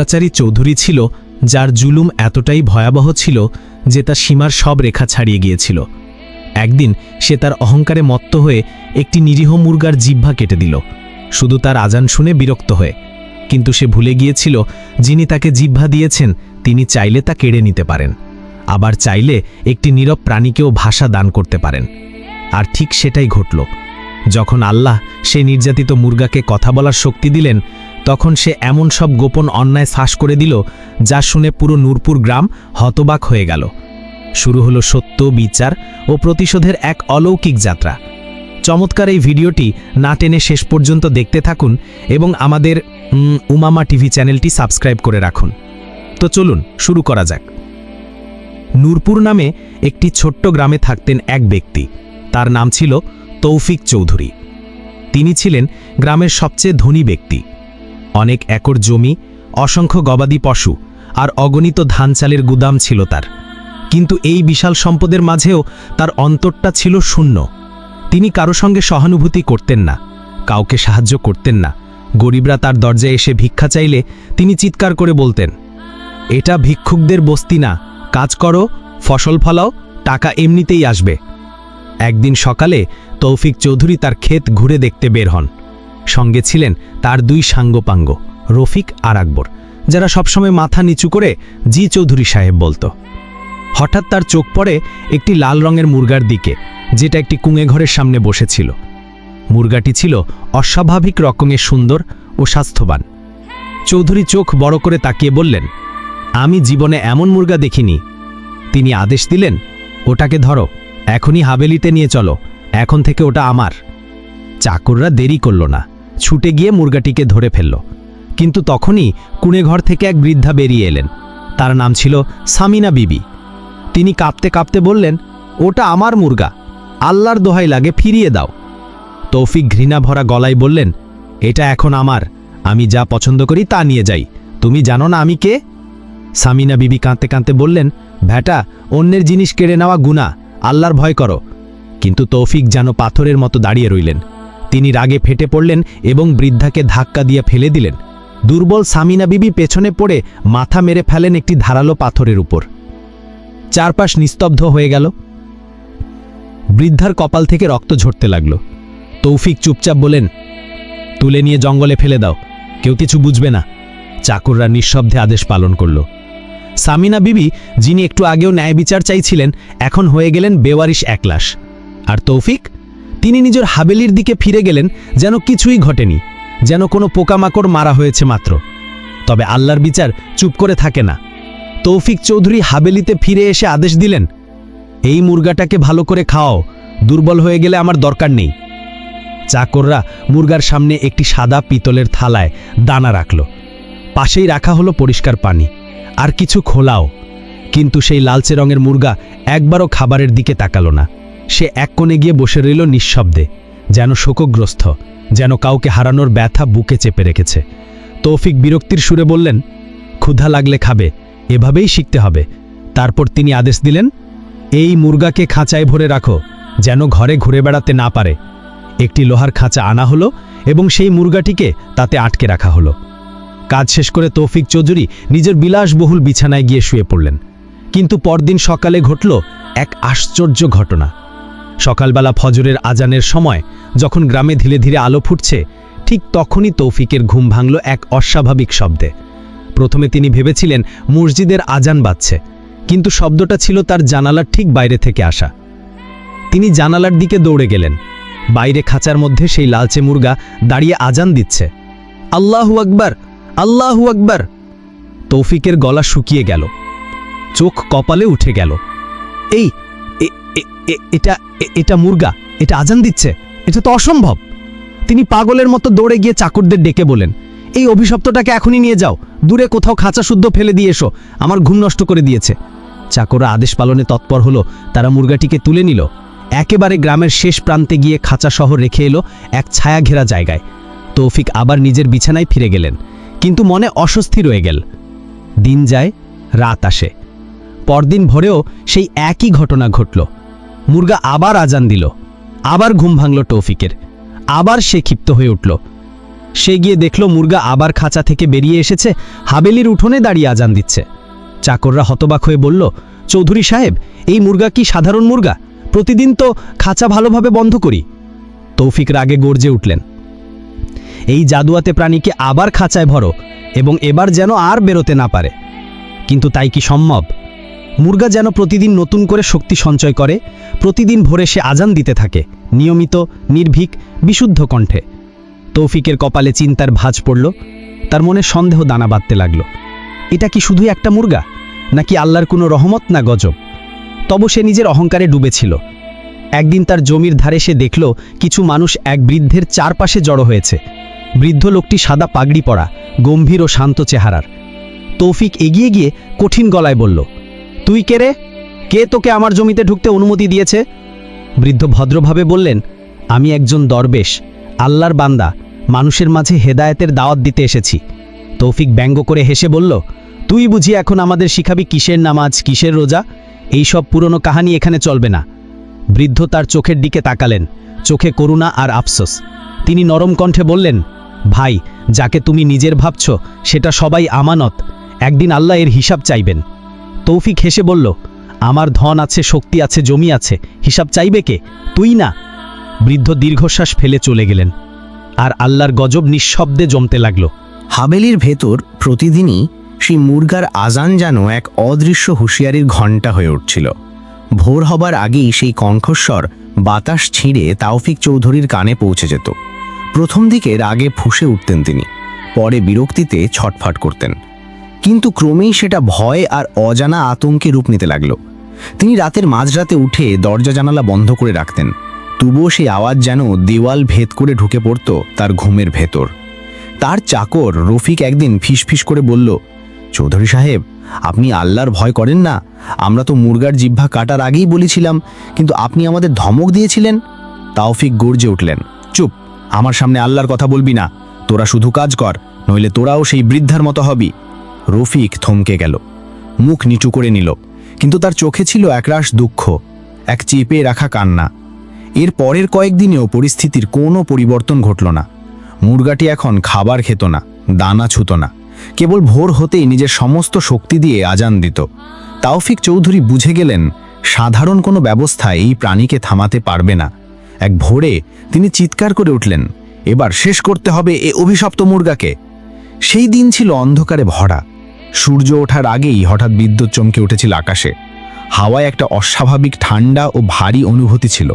অত্যাচারী চৌধুরী ছিল, যার জুলুম এতটাই ভয়াবহ ছিল যে তা সীমার সব রেখা ছাড়িয়ে গিয়েছিল। একদিন সে তার অহংকারে মত্ত হয়ে একটি নিরীহ মুরগার জিহ্বা কেটে দিল। শুধু তার আজান শুনে বিরক্ত হয়ে। কিন্তু সে ভুলে গিয়েছিল, যিনি তাকে জিহ্বা দিয়েছেন, তিনি চাইলে তা কেড়ে নিতে পারেন। আবার চাইলে একটি নীরব প্রাণীকেও ভাষা দান করতে পারেন। আর ঠিক সেটাই ঘটল। যখন আল্লাহ সে নির্যাতিত মুরগাকে কথা বলার শক্তি দিলেন তখন সে এমন সব গোপন অন্যায় শ্বাস করে দিল, যা শুনে পুরো নূরপুর গ্রাম হতবাক হয়ে গেল। শুরু হলো সত্য, বিচার ও প্রতিশোধের এক অলৌকিক যাত্রা। চমৎকার এই ভিডিওটি না টেনে শেষ পর্যন্ত দেখতে থাকুন এবং আমাদের উমামা টিভি চ্যানেলটি সাবস্ক্রাইব করে রাখুন। তো চলুন, শুরু করা যাক। নূরপুর নামে একটি ছোট্ট গ্রামে থাকতেন এক ব্যক্তি। তার নাম ছিল তৌফিক চৌধুরী। তিনি ছিলেন গ্রামের সবচেয়ে ধনী ব্যক্তি। অনেক একর জমি, অসংখ্য গবাদি পশু আর অগণিত ধান চালের গুদাম ছিল তার। কিন্তু এই বিশাল সম্পদের মাঝেও তার অন্তরটা ছিল শূন্য। তিনি কারও সঙ্গে সহানুভূতি করতেন না, কাউকে সাহায্য করতেন না। গরিবরা তার দরজায় এসে ভিক্ষা চাইলে তিনি চিৎকার করে বলতেন, এটা ভিক্ষুকদের বস্তি না, কাজ করো, ফসল ফলাও, টাকা এমনিতেই আসবে। একদিন সকালে তৌফিক চৌধুরী তার ক্ষেত ঘুরে দেখতে বের হন। সঙ্গে ছিলেন তার দুই সাঙ্গপাঙ্গ, রফিক আর আকবর, যারা সবসময় মাথা নিচু করে জি চৌধুরী সাহেব বলতো। হঠাৎ তার চোখ পড়ে একটি লাল রঙের মুরগার দিকে, যেটা একটি কুঁঙে ঘরের সামনে বসেছিল। মুরগাটি ছিল অস্বাভাবিক রকমের সুন্দর ও স্বাস্থ্যবান। চৌধুরী চোখ বড় করে তাকিয়ে বললেন, আমি জীবনে এমন মুরগা দেখিনি। তিনি আদেশ দিলেন, ওটাকে ধরো, এখনই হাবেলিতে নিয়ে চলো, এখন থেকে ওটা আমার। চাকররা দেরি করল না। ছুটে গিয়ে মুরগাটিকে ধরে ফেলল। কিন্তু তখনই কুঁড়ে ঘর থেকে এক বৃদ্ধা বেরিয়ে এলেন। তার নাম ছিল সামিনা বিবি। তিনি কাঁপতে কাঁপতে বললেন, ওটা আমার মুরগা। আল্লাহর দোহাই লাগে, ফিরিয়ে দাও। তৌফিক ঘৃণা ভরা গলায় বললেন, এটা এখন আমার। আমি যা পছন্দ করি তা নিয়ে যাই। তুমি জানো না আমি কে? সামিনা বিবি কাঁদতে কাঁদতে বললেন, ভ্যাটা, অন্যের জিনিস কেড়ে নেওয়া গুণা আল্লাহর ভয় করো। কিন্তু তৌফিক যেন পাথরের মতো দাঁড়িয়ে রইলেন। তিনি রাগে ফেটে পড়লেন এবং বৃদ্ধাকে ধাক্কা দিয়ে ফেলে দিলেন। দুর্বল সামিনা বিবি পেছনে পড়ে মাথা মেরে ফেলেন একটি ধারালো পাথরের উপর। চারপাশ নিস্তব্ধ হয়ে গেল। বৃদ্ধার কপাল থেকে রক্ত ঝরতে লাগল। তৌফিক চুপচাপ বলেন, তুলে নিয়ে জঙ্গলে ফেলে দাও, কেউ কিছু বুঝবে না। চাকররা নিঃশব্দে আদেশ পালন করল। সামিনা বিবি, যিনি একটু আগেও ন্যায় বিচার চাইছিলেন, এখন হয়ে গেলেন বেওয়ারিশ একলাশ। আর তৌফিক? তিনি নিজের হাবেলির দিকে ফিরে গেলেন, যেন কিছুই ঘটেনি, যেন কোনো পোকামাকড় মারা হয়েছে মাত্র। তবে আল্লাহর বিচার চুপ করে থাকে না। তৌফিক চৌধুরী হাবেলিতে ফিরে এসে আদেশ দিলেন, এই মুরগাটাকে ভালো করে খাওয়াও, দুর্বল হয়ে গেলে আমার দরকার নেই। চাকররা মুরগার সামনে একটি সাদা পিতলের থালায় দানা রাখল। পাশেই রাখা হলো পরিষ্কার পানি, আর কিছু খোলাও, কিন্তু সেই লালচে রঙের মুরগা একবারও খাবারের দিকে তাকালো না। সে এক কোণে গিয়ে বসে রইল নিঃশব্দে, যেন শোকগ্রস্ত, যেন কাউকে হারানোর ব্যথা বুকে চেপে রেখেছে। তৌফিক বিরক্তির সুরে বললেন, ক্ষুধা লাগলে খাবে, এভাবেই শিখতে হবে। তারপর তিনি আদেশ দিলেন, এই মুরগাকে খাঁচায় ভরে রাখো, যেন ঘরে ঘুরে বেড়াতে না পারে। একটি লোহার খাঁচা আনা হলো এবং সেই মুরগাটিকে তাতে আটকে রাখা হলো। কাজ শেষ করে তৌফিক চৌধুরী নিজের বিলাসবহুল বিছানায় গিয়ে শুয়ে পড়লেন। কিন্তু পরদিন সকালে ঘটল এক আশ্চর্য ঘটনা। সকালবেলা ফজরের আজানের সময় যখন গ্রামে ধীরে ধীরে আলো ফুটছে, ঠিক তখনই তৌফিকের ঘুম ভাঙল এক অস্বাভাবিক শব্দে। প্রথমে তিনি ভেবেছিলেন মসজিদের আজান বাজছে, কিন্তু শব্দটা ছিল তার জানালার ঠিক বাইরে থেকে আসা। তিনি জানালার দিকে দৌড়ে গেলেন। বাইরে খাঁচার মধ্যে সেই লালচে মুরগা দাঁড়িয়ে আজান দিচ্ছে। আল্লাহু আকবার আল্লাহু আকবার! তৌফিকের গলা শুকিয়ে গেল। চোখ কপালে উঠে গেল। এই এটা এটা মুরগা, এটা আজান দিচ্ছে, এটা তো অসম্ভব। তিনি পাগলের মতো দৌড়ে গিয়ে চাকরদের ডেকে বলেন, এই অভিশপ্তটাকে এখনই নিয়ে যাও, দূরে কোথাও খাঁচা শুদ্ধ ফেলে দিয়ে এসো, আমার ঘুম নষ্ট করে দিয়েছে। চাকররা আদেশ পালনে তৎপর হলো, তারা মুরগাটিকে তুলে নিল। একেবারে গ্রামের শেষ প্রান্তে গিয়ে খাঁচা শহর রেখে এলো এক ছায়া ঘেরা জায়গায়। তৌফিক আবার নিজের বিছানায় ফিরে গেলেন, কিন্তু মনে অস্বস্তি রয়ে গেল। দিন যায়, রাত আসে। পরদিন ভোরেও সেই একই ঘটনা ঘটল। মুরগা আবার আজান দিল। আবার ঘুম ভাঙল তৌফিকের। আবার সে ক্ষিপ্ত হয়ে উঠল। সে গিয়ে দেখল মুরগা আবার খাঁচা থেকে বেরিয়ে এসেছে, হাবেলির উঠোনে দাঁড়িয়ে আজান দিচ্ছে। চাকররা হতবাক হয়ে বলল, চৌধুরী সাহেব, এই মুরগা কি সাধারণ মুরগা? প্রতিদিন তো খাঁচা ভালোভাবে বন্ধ করি। তৌফিক রাগে গর্জে উঠলেন। এই জাদুয়াতে প্রাণীকে আবার খাঁচায় ভরো এবং এবার যেন আর বেরোতে না পারে। কিন্তু তাই কি সম্ভব? মুরগা যেন প্রতিদিন নতুন করে শক্তি সঞ্চয় করে, প্রতিদিন ভোরে সে আজান দিতে থাকে, নিয়মিত, নির্ভীক, বিশুদ্ধ কণ্ঠে। তৌফিকের কপালে চিন্তার ভাঁজ পড়ল, তার মনে সন্দেহ দানা বাঁধতে লাগল। এটা কি শুধু একটা মুরগা, নাকি আল্লাহর কোনো রহমত না গজব? তব সে নিজের অহংকারে ডুবেছিল। একদিন তার জমির ধারে সে দেখল, কিছু মানুষ এক বৃদ্ধের চারপাশে জড়ো হয়েছে। বৃদ্ধ লোকটি সাদা পাগড়ি পরা, গম্ভীর ও শান্ত চেহারার। তৌফিক এগিয়ে গিয়ে কঠিন গলায় বলল তুই কে রে? কে তোকে আমার জমিতে ঢুকতে অনুমতি দিয়েছে? বৃদ্ধ ভদ্রভাবে বললেন, আমি একজন দরবেশ, আল্লাহর বান্দা, মানুষের মাঝে হেদায়েতের দাওয়াত দিতে এসেছি। তৌফিক ব্যঙ্গ করে হেসে বলল, তুই বুঝি এখন আমাদের শিখাবি কিসের নামাজ, কিসের রোজা? এই সব পুরনো কাহানি এখানে চলবে না। বৃদ্ধ তার চোখের দিকে তাকালেন, চোখে করুণা আর আফসোস। তিনি নরম কণ্ঠে বললেন, ভাই, যাকে তুমি নিজের ভাবছ, সেটা সবাই আমানত, একদিন আল্লাহ এর হিসাব চাইবেন। তৌফিক হেসে বলল, আমার ধন আছে, শক্তি আছে, জমি আছে, হিসাব চাইবে কে? তুই না। বৃদ্ধ দীর্ঘশ্বাস ফেলে চলে গেলেন। আর আল্লাহর গজব নিঃশব্দে জমতে লাগল। হাবেলির ভেতর প্রতিদিনই সেই মুরগার আজান যেন এক অদৃশ্য হুঁশিয়ারির ঘণ্টা হয়ে উঠছিল। ভোর হবার আগেই সেই কণ্ঠস্বর বাতাস ছিঁড়ে তাওফিক চৌধুরীর কানে পৌঁছে যেত। প্রথম দিকে রাগে ফুঁসে উঠতেন তিনি, পরে বিরক্তিতে ছটফট করতেন। কিন্তু ক্রমেই সেটা ভয় আর অজানা আতঙ্কে রূপ নিতে লাগল। তিনি রাতের মাঝরাতে উঠে দরজা জানালা বন্ধ করে রাখতেন। তবুও সেই আওয়াজ যেন দেওয়াল ভেদ করে ঢুকে পড়ত তার ঘুমের ভেতর। তার চাকর রফিক একদিন ফিসফিস করে বলল, চৌধুরী সাহেব, আপনি আল্লাহর ভয় করেন না। আমরা তো মুরগার জিহ্বা কাটার আগেই বলেছিলাম, কিন্তু আপনি আমাদের ধমক দিয়েছিলেন। তাওফিক গর্জে উঠলেন, চুপ, আমার সামনে আল্লাহর কথা বলবি না। তোরা শুধু কাজ কর, নইলে তোরাও সেই বৃদ্ধার মতো হবি। রফিক থমকে গেল। মুখ নিচু করে নিল, কিন্তু তার চোখে ছিল একরাশ দুঃখ, এক চেপে রাখা কান্না। এর পরের কয়েকদিনেও পরিস্থিতির কোনো পরিবর্তন ঘটল না। মুরগাটি এখন খাবার খেত না, দানা ছুত না, কেবল ভোর হতেই নিজের সমস্ত শক্তি দিয়ে আজান দিত। তাওফিক চৌধুরী বুঝে গেলেন, সাধারণ কোনো ব্যবস্থা এই প্রাণীকে থামাতে পারবে না। এক ভোরে তিনি চিৎকার করে উঠলেন, এবার শেষ করতে হবে এ অভিশপ্ত মুরগাকে। সেই দিন ছিল অন্ধকারে ভরা। সূর্য ওঠার আগেই হঠাৎ বিদ্যুৎ চমকে উঠেছিল আকাশে। হাওয়ায় একটা অস্বাভাবিক ঠান্ডা ও ভারী অনুভূতি ছিল।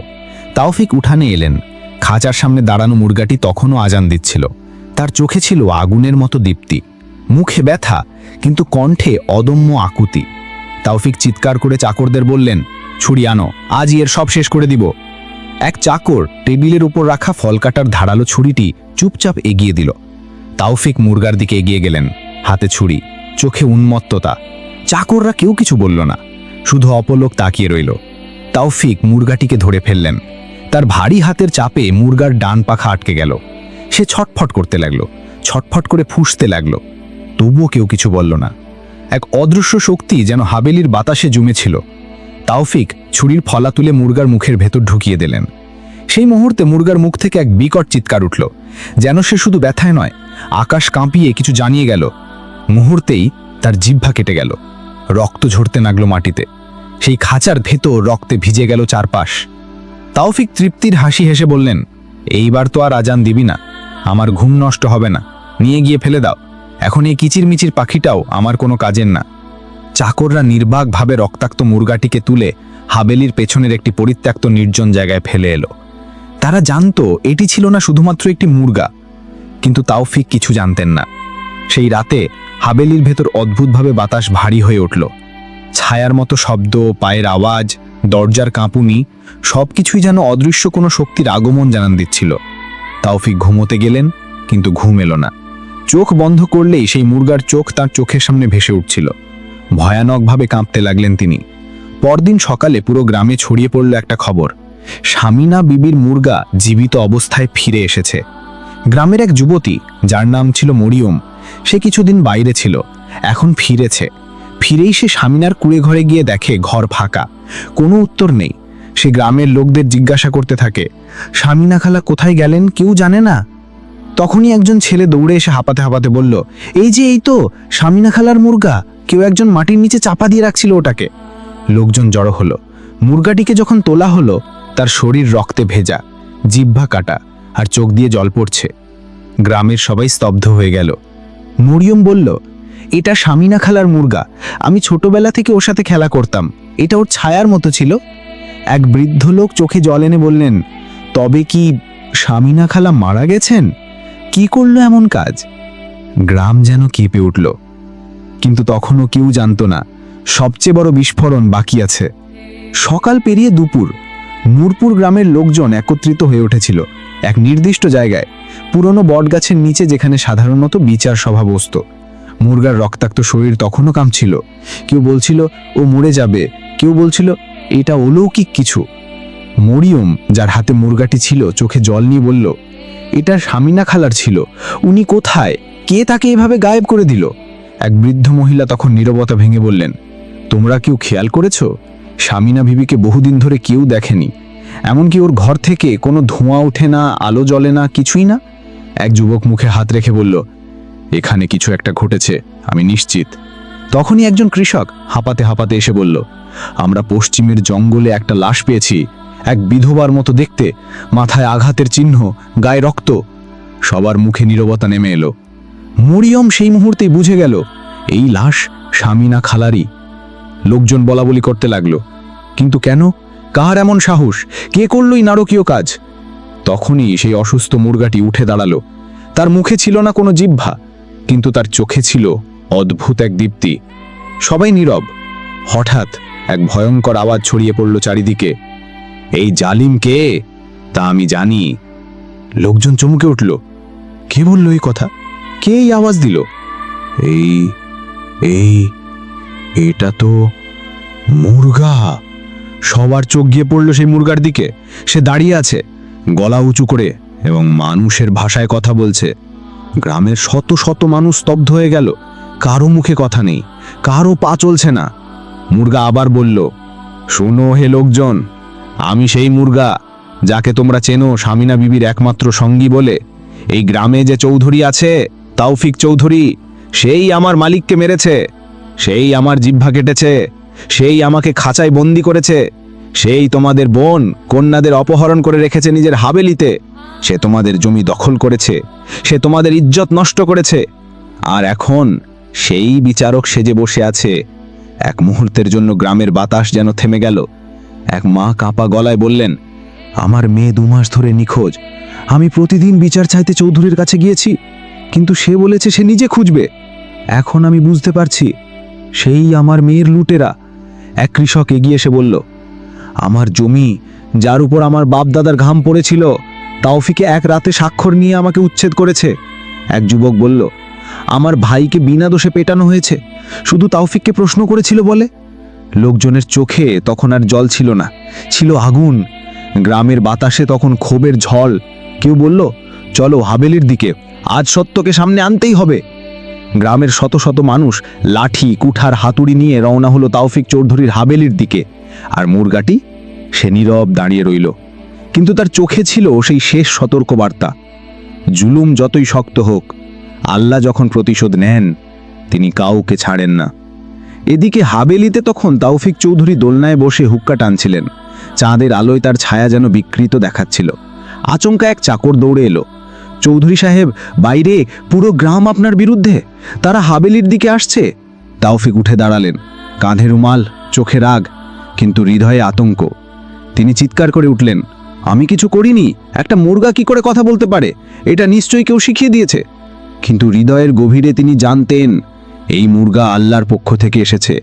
তাওফিক উঠানে এলেন। খাঁচার সামনে দাঁড়ানো মুরগাটি তখনও আজান দিচ্ছিল। তার চোখে ছিল আগুনের মতো দীপ্তি। মুখে ব্যথা, কিন্তু কণ্ঠে অদম্য আকুতি। তাওফিক চিৎকার করে চাকরদের বললেন, ছুরি আনো, আজই এর সব শেষ করে দিব। এক চাকর টেবিলের উপর রাখা ফল কাটার ধারালো ছুরিটি চুপচাপ এগিয়ে দিল। তাওফিক মুরগার দিকে এগিয়ে গেলেন, হাতে ছুরি। চোখে উন্মত্ততা। চাকররা কেউ কিছু বলল না। শুধু অপলোক তাকিয়ে রইল। তাওফিক মুরগাটিকে ধরে ফেললেন। তার ভারী হাতের চাপে মুরগার ডান পাখা আটকে গেল। সে ছটফট করতে লাগল, ছটফট করে ফুঁসতে লাগল। তবুও কেউ কিছু বলল না। এক অদৃশ্য শক্তি যেন হাবেলির বাতাসে জমেছিল। তাওফিক ছুরির ফলা তুলে মুরগার মুখের ভেতর ঢুকিয়ে দিলেন। সেই মুহূর্তে মুরগার মুখ থেকে এক বিকট চিৎকার উঠল। যেন সে শুধু ব্যথায় নয়, আকাশ কাঁপিয়ে কিছু জানিয়ে গেল। মুহূর্তেই তার জিহ্বা কেটে গেল। রক্ত ঝরতে লাগল মাটিতে। সেই খাঁচার ভেতর রক্তে ভিজে গেল চারপাশ। তাওফিক তৃপ্তির হাসি হেসে বললেন, এইবার তো আর আজান দিবি না। আমার ঘুম নষ্ট হবে না। নিয়ে গিয়ে ফেলে দাও। এখন এই কিচিরমিচির পাখিটাও আমার কোনো কাজের না। চাকররা নির্বাকভাবে রক্তাক্ত মুরগাটিকে তুলে হাবেলির পেছনের একটি পরিত্যক্ত নির্জন জায়গায় ফেলে এলো। তারা জানতো এটি ছিল না শুধুমাত্র একটি মুরগা। কিন্তু তাওফিক কিছু জানতেন না। সেই রাতে হাবেলির ভেতর অদ্ভুতভাবে বাতাস ভারী হয়ে উঠল। ছায়ার মতো শব্দ, পায়ের আওয়াজ, দরজার কাঁপুনি সব কিছুই যেন অদৃশ্য কোনো শক্তির আগমন জানান দিচ্ছিল। তাওফিক ঘুমোতে গেলেন, কিন্তু ঘুম এলো না। চোখ বন্ধ করলেই সেই মুরগার চোখ তার চোখের সামনে ভেসে উঠছিল। ভয়ানকভাবে কাঁপতে লাগলেন তিনি। পরদিন সকালে পুরো গ্রামে ছড়িয়ে পড়ল একটা খবর। স্বামীনা বিবির মুরগা জীবিত অবস্থায় ফিরে এসেছে। গ্রামের এক যুবতী, যার নাম ছিল মরিয়ম সে কিছুদিন বাইরে ছিল, এখন ফিরেছে। ফিরেই সে স্বামিনার কুড়ে ঘরে গিয়ে দেখে ঘর ফাঁকা। কোনো উত্তর নেই। সে গ্রামের লোকদের জিজ্ঞাসা করতে থাকে, স্বামীনা খালা কোথায় গেলেন কেউ জানে না? তখনই একজন ছেলে দৌড়ে এসে হাঁপাতে হাঁপাতে বলল, এই যে এই তো, স্বামীনা খালার মুরগা। কেউ একজন মাটির নিচে চাপা দিয়ে রাখছিল ওটাকে। লোকজন জড়ো হলো। মুরগাটিকে যখন তোলা হলো, তার শরীর রক্তে ভেজা, জিহ্বা কাটা, আর চোখ দিয়ে জল পড়ছে। গ্রামের সবাই স্তব্ধ হয়ে গেল। মরিয়ম বলল, এটা স্বামীনা খালার মুরগা। আমি ছোটবেলা থেকে ওর সাথে খেলা করতাম। এটা ওর ছায়ার মতো ছিল। এক বৃদ্ধ লোক চোখে জল এনে বললেন, তবে কি স্বামীনা খালা মারা গেছেন? কি করল এমন কাজ? গ্রাম যেন কেঁপে উঠল। কিন্তু তখনও কেউ জানতো না, সবচেয়ে বড় বিস্ফোরণ বাকি আছে। সকাল পেরিয়ে দুপুর। নূরপুর গ্রামের লোকজন একত্রিত হয়ে উঠেছিল, এক নির্দিষ্ট জায়গায়। পুরনো বটগাছের নিচে যেখানে সাধারণত বিচার সভা বসত। মুরগার রক্তাক্ত শরীর তখনও কামছিল। কেউ বলছিল, ও মরে যাবে। কেউ বলছিল, এটা অলৌকিক কিছু। মরিয়ম, যার হাতে মুরগাটি ছিল, চোখে জল নিয়ে বলল, এটা স্বামীনা খালার ছিল। উনি কোথায়? কে তাকে এভাবে গায়েব করে দিল? এক বৃদ্ধ মহিলা তখন নীরবতা ভেঙে বললেন, তোমরা কেউ খেয়াল করেছ? স্বামীনা বিবিকে বহুদিন ধরে কেউ দেখেনি। এমনকি ওর ঘর থেকে কোনো ধোঁয়া ওঠে না, আলো জ্বলে না, কিছুই না? এক যুবক মুখে হাত রেখে বলল, এখানে কিছু একটা ঘটেছে, আমি নিশ্চিত। তখনই একজন কৃষক হাঁপাতে হাঁপাতে এসে বলল, আমরা পশ্চিমের জঙ্গলে একটা লাশ পেয়েছি, এক বিধবার মতো দেখতে, মাথায় আঘাতের চিহ্ন, গায়ে রক্ত। সবার মুখে নীরবতা নেমে এলো। মরিয়ম সেই মুহূর্তেই বুঝে গেল, এই লাশ স্বামীনা খালারি লোকজন বলাবলি করতে লাগল, কিন্তু কেন? কার এমন সাহস? কে করল এই নারকীয় কাজ? তখনই সেই অসুস্থ মুরগাটি উঠে দাঁড়াল। তার মুখে ছিল না কোনো জিহ্বা, কিন্তু তার চোখে ছিল অদ্ভুত এক দীপ্তি। সবাই নীরব। হঠাৎ এক ভয়ঙ্কর আওয়াজ ছড়িয়ে পড়ল চারিদিকে। এই জালিম কে? তা আমি জানি। লোকজন চমকে উঠল। কে বলল এই কথা? কে এই আওয়াজ দিল? এই এই, এটা তো মুরগা। সবার চোখ গিয়ে পড়ল সেই মুরগার দিকে। সে দাঁড়িয়ে আছে। গলা উঁচু করে এবং মানুষের ভাষায় কথা বলছে। গ্রামের শত শত মানুষ স্তব্ধ হয়ে গেল। কারও মুখে কথা নেই, কারও পা চলছে না। মুরগা আবার বলল, শোনো হে লোকজন, আমি সেই মুরগা যাকে তোমরা চেনো স্বামীনা বিবির একমাত্র সঙ্গী বলে। এই গ্রামে যে চৌধুরী আছে, তাওফিক চৌধুরী, সেই আমার মালিককে মেরেছে, সেই আমার জিহ্বা কেটেছে, সেই আমাকে খাঁচায় বন্দি করেছে সেই তোমাদের বোন কন্যাদের অপহরণ করে রেখেছে নিজের হাবেলিতে। সে তোমাদের জমি দখল করেছে। সে তোমাদের ইজ্জত নষ্ট করেছে। আর এখন সেই বিচারক সেজে বসে আছে। এক মুহূর্তের জন্য গ্রামের বাতাস যেন থেমে গেল। এক মা কাঁপা গলায় বললেন, আমার মেয়ে দু মাস ধরে নিখোঁজ। আমি প্রতিদিন বিচার চাইতে চৌধুরীর কাছে গিয়েছি, কিন্তু সে বলেছে সে নিজে খুঁজবে। এখন আমি বুঝতে পারছি, সেই আমার মেয়ের লুটেরা। এক কৃষক এগিয়ে এসে বলল আমার জমি, যার উপর আমার বাপদাদার ঘাম পড়েছিল, তাওফিকে এক রাতে স্বাক্ষর নিয়ে আমাকে উচ্ছেদ করেছে। এক যুবক বলল, আমার ভাইকে বিনা দোষে পেটানো হয়েছে, শুধু তাওফিককে প্রশ্ন করেছিল বলে? লোকজনের চোখে তখন আর জল ছিল না, ছিল আগুন। গ্রামের বাতাসে তখন ক্ষোভের ঝল। কেউ বলল, চলো হাবেলির দিকে, আজ সত্যকে সামনে আনতেই হবে। গ্রামের শত শত মানুষ লাঠি, কুঠার, হাতুড়ি নিয়ে রওনা হলো তাওফিক চৌধুরীর হাবেলির দিকে। আর মুরগাটি সে নীরব দাঁড়িয়ে রইল। কিন্তু তার চোখে ছিল সেই শেষ সতর্কবার্তা। জুলুম যতই শক্ত হোক, আল্লাহ যখন প্রতিশোধ নেন, তিনি কাউকে ছাড়েন না। এদিকে হাবেলিতে তখন তাওফিক চৌধুরী দোলনায় বসে হুক্কা টানছিলেন। চাঁদের আলোয় তার ছায়া যেন বিকৃত দেখাচ্ছিল। আচমকা এক চাকর দৌড়ে এলো। চৌধুরী সাহেব, বাইরে, পুরো গ্রাম আপনার বিরুদ্ধে? তারা হাবেলির দিকে আসছে? তাওফিক উঠে দাঁড়ালেন। কাঁধে রুমাল, চোখে রাগ কিন্তু হৃদয়ে আতঙ্ক। তিনি চিৎকার করে উঠলেন, আমি কিছু করিনি, একটা মুরগা কি করে কথা বলতে পারে? এটা নিশ্চয়ই কেউ শিখিয়ে দিয়েছে। কিন্তু হৃদয়ের গভীরে তিনি জানতেন, এই মুরগা আল্লাহর পক্ষ থেকে এসেছে।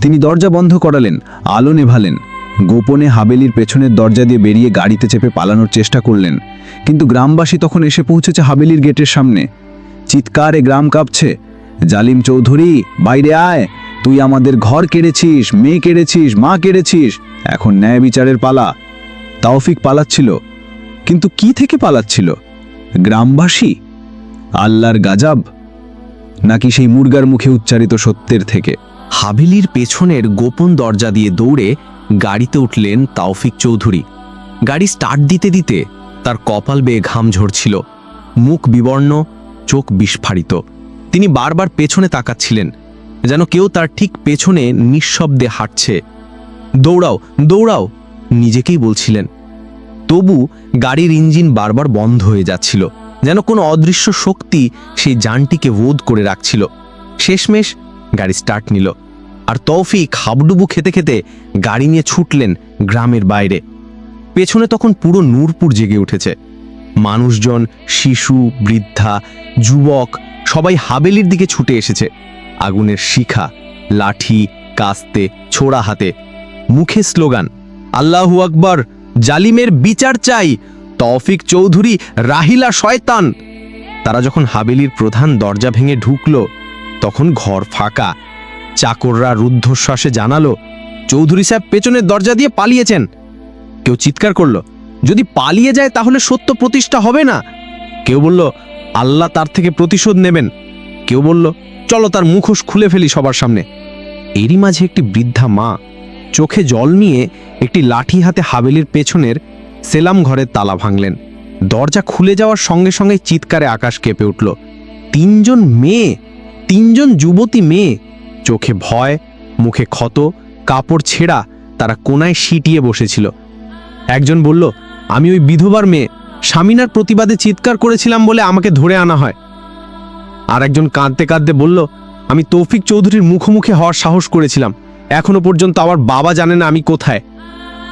তিনি দরজা বন্ধ করালেন, আলো নেভালেন, গোপনে হাবেলির পেছনের দরজা দিয়ে বেরিয়ে গাড়িতে চেপে পালানোর চেষ্টা করলেন। কিন্তু গ্রামবাসী তখন এসে পৌঁছেছে হাবেলির গেটের সামনে। চিৎকারে গ্রাম কাঁপছে, জালিম চৌধুরী, বাইরে আয়! তুই আমাদের ঘর কেড়েছিস, মেয়ে কেড়েছিস, মা কেড়েছিস। এখন ন্যায় বিচারের পালা। তাওফিক পালাচ্ছিল। কিন্তু কি থেকে পালাচ্ছিল? গ্রামবাসী? আল্লাহর গাজাব? নাকি সেই মুরগার মুখে উচ্চারিত সত্যের থেকে? হাবিলির পেছনের গোপন দরজা দিয়ে দৌড়ে গাড়িতে উঠলেন তাওফিক চৌধুরী। গাড়ি স্টার্ট দিতে দিতে তার কপাল বেয়ে ঘাম ঝরছিল। মুখ বিবর্ণ, চোখ বিস্ফারিত। তিনি বারবার পেছনে তাকাচ্ছিলেন। যেন কেউ তার ঠিক পেছনে নিঃশব্দে হাঁটছে। দৌড়াও দৌড়াও, নিজেকেই বলছিলেন। তবু গাড়ির ইঞ্জিন বারবার বন্ধ হয়ে যাচ্ছিল, যেন কোনো অদৃশ্য শক্তি সেই যানটিকে বোধ করে রাখছিল। শেষমেশ গাড়ি স্টার্ট নিল, আর তৌফিক হাবডুবু খেতে খেতে গাড়ি নিয়ে ছুটলেন গ্রামের বাইরে। পেছনে তখন পুরো নূরপুর জেগে উঠেছে। মানুষজন, শিশু, বৃদ্ধা, যুবক সবাই হাবেলির দিকে ছুটে এসেছে। আগুনের শিখা, লাঠি, কাস্তে, ছোড়া হাতে। মুখে স্লোগান, আল্লাহু আকবর, জালিমের বিচার চাই, তৌফিক চৌধুরী, রাহিলা শয়তান। তারা যখন হাবেলির প্রধান দরজা ভেঙে ঢুকল, তখন ঘর ফাঁকা। চাকররা রুদ্ধশ্বাসে জানালো, চৌধুরী সাহেব পেছনের দরজা দিয়ে পালিয়েছেন। কেউ চিৎকার করল, যদি পালিয়ে যায় তাহলে সত্য প্রতিষ্ঠা হবে না? কেউ বলল, আল্লাহ তার থেকে প্রতিশোধ নেবেন। কেউ বলল চলো তার মুখোশ খুলে ফেলি সবার সামনে। এরই মাঝে একটি বৃদ্ধা মা চোখে জল নিয়ে একটি লাঠি হাতে হাবেলির পেছনের সেলাম ঘরের তালা ভাঙলেন। দরজা খুলে যাওয়ার সঙ্গে সঙ্গে চিৎকারে আকাশ কেঁপে উঠল। তিনজন মেয়ে, তিনজন যুবতী মেয়ে, চোখে ভয়, মুখে ক্ষত, কাপড় ছেঁড়া, তারা কোনায় সিটিয়ে বসেছিল। একজন বলল, আমি ওই বিধবার মেয়ে, স্বামীনার প্রতিবাদে চিৎকার করেছিলাম বলে আমাকে ধরে আনা হয়। আর একজন কাঁদতে কাঁদতে বলল, আমি তৌফিক চৌধুরীর মুখোমুখি হওয়ার সাহস করেছিলাম। এখনও পর্যন্ত আমার বাবা জানে না আমি কোথায়।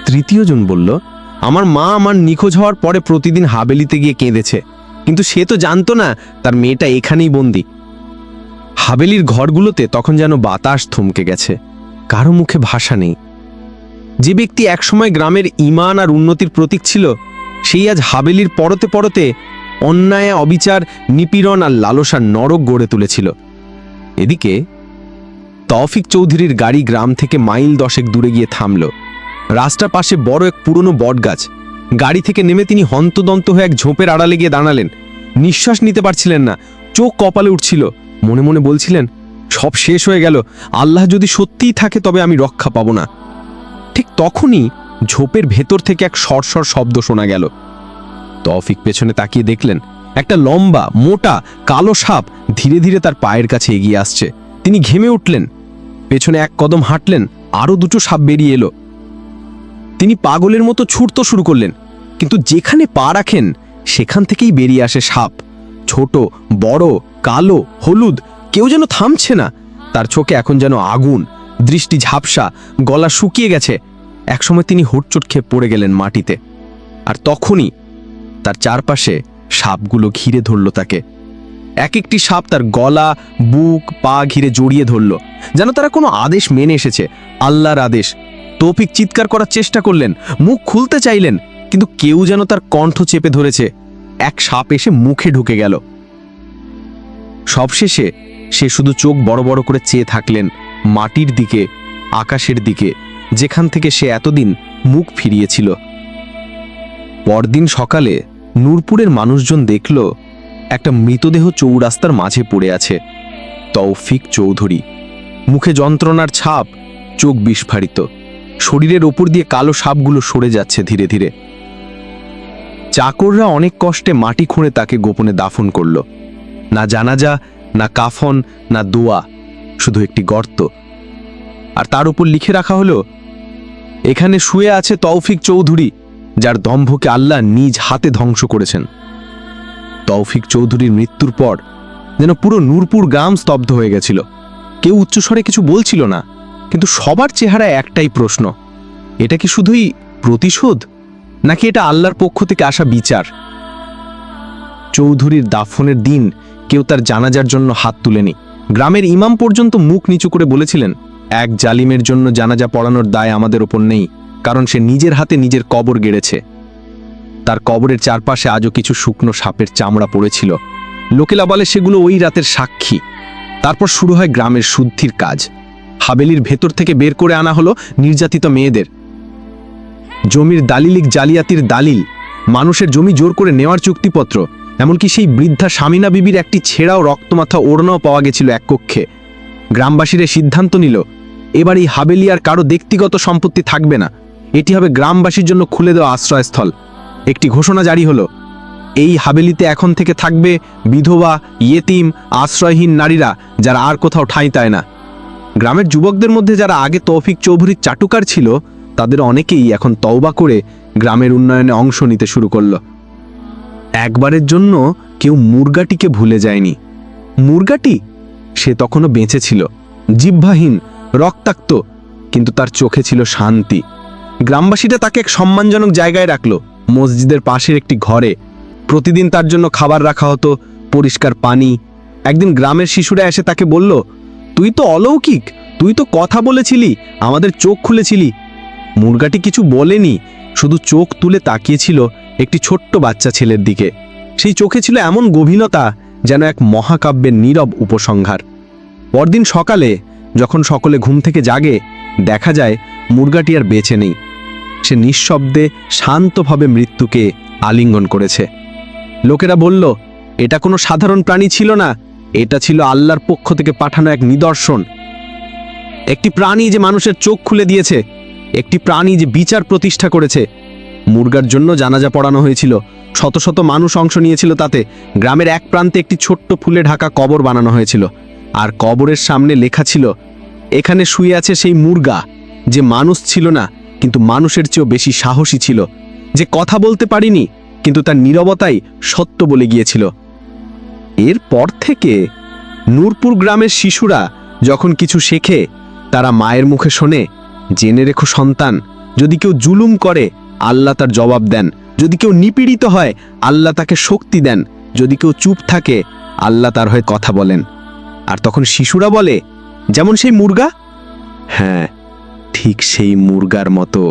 তৃতীয়জন বলল, আমার মা আমার নিখোঁজ হওয়ার পরে প্রতিদিন হাবেলিতে গিয়ে কেঁদেছে। কিন্তু সে তো জানতো না, তার মেয়েটা এখানেই বন্দি। হাবেলির ঘরগুলোতে তখন যেন বাতাস থমকে গেছে। কারও মুখে ভাষা নেই। যে ব্যক্তি একসময় গ্রামের ইমান আর উন্নতির প্রতীক ছিল, সেই আজ হাবেলির পরতে পরতে অন্যায়, অবিচার, নিপীড়ন আর লালসার নরক গড়ে তুলেছিল। এদিকে তৌফিক চৌধুরীর গাড়ি গ্রাম থেকে মাইল দশেক দূরে গিয়ে থামল। রাস্তার পাশে বড় এক পুরনো বটগাছ। গাড়ি থেকে নেমে তিনি হন্তদন্ত হয়ে এক ঝোপের আড়ালে গিয়ে দাঁড়ালেন। নিঃশ্বাস নিতে পারছিলেন না। চোখ কপালে উঠছিল। মনে মনে বলছিলেন, সব শেষ হয়ে গেল। আল্লাহ যদি সত্যিই থাকে, তবে আমি রক্ষা পাবো না। ঠিক তখনই ঝোপের ভেতর থেকে এক সরসর শব্দ শোনা গেল। তৌফিক পেছনে তাকিয়ে দেখলেন একটা লম্বা, মোটা, কালো সাপ ধীরে ধীরে তার পায়ের কাছে এগিয়ে আসছে। তিনি ঘেমে উঠলেন। পেছনে এক কদম হাঁটলেন, আরও দুটো সাপ বেরিয়ে এলো। তিনি পাগলের মতো ছুটতে শুরু করলেন, কিন্তু যেখানে পা রাখেন, সেখান থেকেই বেরিয়ে আসে সাপ। ছোট, বড়, কালো, হলুদ, কেউ যেন থামছে না। তার চোখে এখন যেন আগুন, দৃষ্টি ঝাপসা, গলা শুকিয়ে গেছে। একসময় তিনি হুটচুট খেয়ে পড়ে গেলেন মাটিতে। আর তখনই তার চারপাশে সাপগুলো ঘিরে ধরল তাকে। এক একটি সাপ তার গলা, বুক, পা ঘিরে জড়িয়ে ধরল। যেন তারা কোনো আদেশ মেনে এসেছে। আল্লাহর আদেশ। তৌফিক চিৎকার করার চেষ্টা করলেন, মুখ খুলতে চাইলেন, কিন্তু কেউ যেন তার কণ্ঠ চেপে ধরেছে। এক সাপ এসে মুখে ঢুকে গেল। সবশেষে সে শুধু চোখ বড় বড় করে চেয়ে থাকলেন মাটির দিকে, আকাশের দিকে, যেখান থেকে সে এতদিন মুখ ফিরিয়েছিল। পরদিন সকালে নূরপুরের মানুষজন দেখল, একটা মৃতদেহ চৌরাস্তার মাঝে পড়ে আছে। তৌফিক চৌধুরী। মুখে যন্ত্রণার ছাপ, চোখ বিস্ফারিত। শরীরের ওপর দিয়ে কালো সাপগুলো সরে যাচ্ছে ধীরে ধীরে। চাকররা অনেক কষ্টে মাটি খুঁড়ে তাকে গোপনে দাফন করল। না জানাজা, না কাফন, না দোয়া, শুধু একটি গর্ত। আর তার উপর লিখে রাখা হলো, এখানে শুয়ে আছে তৌফিক চৌধুরী। যার দম্ভকে আল্লাহ নিজ হাতে ধ্বংস করেছেন। তৌফিক চৌধুরীর মৃত্যুর পর যেন পুরো নূরপুর গ্রাম স্তব্ধ হয়ে গেছিল। কেউ উচ্চস্বরে কিছু বলছিল না, কিন্তু সবার চেহারা একটাই প্রশ্ন, এটা কি শুধুই প্রতিশোধ, নাকি এটা আল্লাহর পক্ষ থেকে আসা বিচার? চৌধুরীর দাফনের দিন কেউ তার জানাজার জন্য হাত তুলেনি। গ্রামের ইমাম পর্যন্ত মুখ নিচু করে বলেছিলেন, এক জালিমের জন্য জানাজা পড়ানোর দায় আমাদের ওপর নেই। কারণ সে নিজের হাতে নিজের কবর গেড়েছে। তার কবরের চারপাশে আজও কিছু শুকনো সাপের চামড়া পড়েছিল। লোকেলা বলে সেগুলো ওই রাতের সাক্ষী। তারপর শুরু হয় গ্রামের শুদ্ধির কাজ। হাবেলির ভেতর থেকে বের করে আনা হলো নির্যাতিত মেয়েদের। জমির দালিলিক জালিয়াতির দালিল, মানুষের জমি জোর করে নেওয়ার চুক্তিপত্র, এমনকি সেই বৃদ্ধা স্বামীনা বিবির একটি ছেঁড়াও রক্তমাথা ওড়নাও পাওয়া গেছিল এক কক্ষে। গ্রামবাসীরা সিদ্ধান্ত নিল, এবার এই হাবেলি আর কারও ব্যক্তিগত সম্পত্তি থাকবে না। এটি হবে গ্রামবাসীর জন্য খুলে দেওয়া আশ্রয়স্থল। একটি ঘোষণা জারি হলো। এই হাবেলিতে এখন থেকে থাকবে বিধবা, ইয়েতিম, আশ্রয়হীন নারীরা যারা আর কোথাও ঠাঁই তায় না। গ্রামের যুবকদের মধ্যে যারা আগে তৌফিক চৌধুরীর চাটুকার ছিল, তাদের অনেকেই এখন তওবা করে গ্রামের উন্নয়নে অংশ নিতে শুরু করল। একবারের জন্য কেউ মুরগাটিকে ভুলে যায়নি। মুরগাটি? সে তখনও বেঁচে ছিল। জিহ্বাহীন, রক্তাক্ত, কিন্তু তার চোখে ছিল শান্তি। গ্রামবাসীরা তাকে এক সম্মানজনক জায়গায় রাখল, মসজিদের পাশের একটি ঘরে। প্রতিদিন তার জন্য খাবার রাখা হতো, পরিষ্কার পানি। একদিন গ্রামের শিশুরা এসে তাকে বলল, তুই তো অলৌকিক, তুই তো কথা বলেছিলি, আমাদের চোখ খুলেছিলি। মুরগাটি কিছু বলেনি, শুধু চোখ তুলে তাকিয়েছিল একটি ছোট্ট বাচ্চা ছেলের দিকে। সেই চোখে ছিল এমন গভীরতা যেন এক মহাকাব্যের নীরব উপসংহার। পরদিন সকালে, যখন সকলে ঘুম থেকে জাগে, দেখা যায় মুরগাটি আর বেঁচে নেই। সে নিঃশব্দে শান্তভাবে মৃত্যুকে আলিঙ্গন করেছে। লোকেরা বলল, এটা কোনো সাধারণ প্রাণী ছিল না, এটা ছিল আল্লাহর পক্ষ থেকে পাঠানো এক নিদর্শন। একটি প্রাণী যে মানুষের চোখ খুলে দিয়েছে, একটি প্রাণী যে বিচার প্রতিষ্ঠা করেছে। মুরগার জন্য জানাজা পড়ানো হয়েছিল, শত শত মানুষ অংশ নিয়েছিল তাতে। গ্রামের এক প্রান্তে একটি ছোট্ট ফুলে ঢাকা কবর বানানো হয়েছিল, আর কবরের সামনে লেখা ছিল, এখানে শুয়ে আছে সেই মুরগা, যে মানুষ ছিল না কিন্তু মানুষের চেয়েও বেশি সাহসী ছিল যে কথা বলতে পারিনি, কিন্তু তার নীরবতাই সত্য বলে গিয়েছিল। এরপর থেকে নূরপুর গ্রামের শিশুরা যখন কিছু শেখে, তারা মায়ের মুখে শোনে, জেনে রেখো সন্তান, যদি কেউ জুলুম করে, আল্লাহ তার জবাব দেন। যদি কেউ নিপীড়িত হয়, আল্লাহ তাকে শক্তি দেন। যদি কেউ চুপ থাকে, আল্লাহ তার হয়ে কথা বলেন। আর তখন শিশুরা বলে, যেমন সেই মুরগা? হ্যাঁ ঠিক সেই মুরগার মতো।